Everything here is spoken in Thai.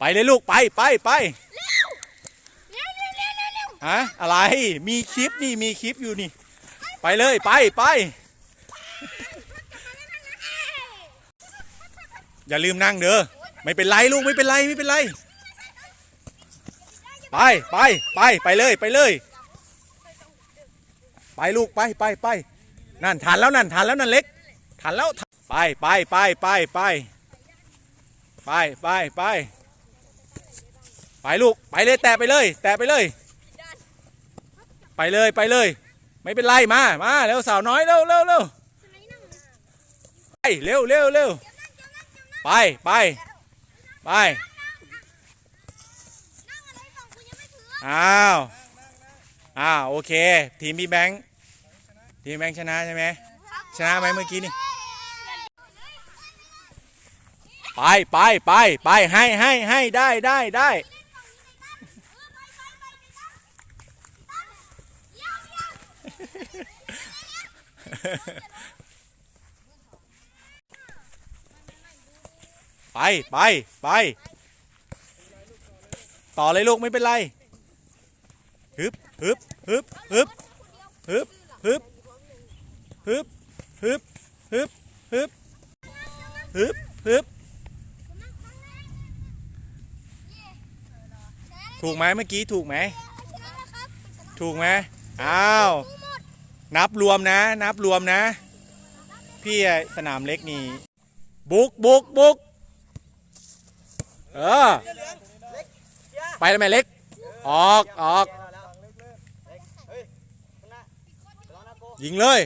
ไปเลยลูกไปไปไปเร็วเร็วเร็วเร็วเร็วฮะอะไรมีคลิปนี่มีคลิปอยู่นี่ ไปเลยไปไปอย่าลืมนั่งเด้อไม่เป็นไรลูกไม่เป็นไรไม่เป็นไร ไปไปไปไปเลยไปเลย ไปลูกไปไปไปนั่นทันแล้วนั่นทันแล้วนั่นเล็กทันแล้วไปไปไปไปไปไปไปไป ไปลูกไปเลยแตะไปเลย แตะไปเลย ไปเลยไปเลย ไม่เป็นไรมามาเร็วสาวน้อยเร็วเร็วเร็วไปเร็วเร็วเร็วไปไปไปอ้าวอ้าวโอเค ทีมพี่แบงค์ทีมแบงค์ชนะใช่ไหมชนะไหมเมื่อกี้นี่ไปไปไปไปให้ให้ให้ได้ได้ได้ ไปไปไป ต่อเลยลูกไม่เป็นไรฮึบฮึบฮึบฮึบฮึบฮึบฮึบฮึบฮึบฮึบฮึบฮึบถูกไหมเมื่อกี้ถูกไหม ถูกไหมอ้าว นับรวมนะ นับรวมนะ พี่สนามเล็กนี่บุกบุกบุกเออไปแล้วแม่เล็ก ออกออกยิงเลย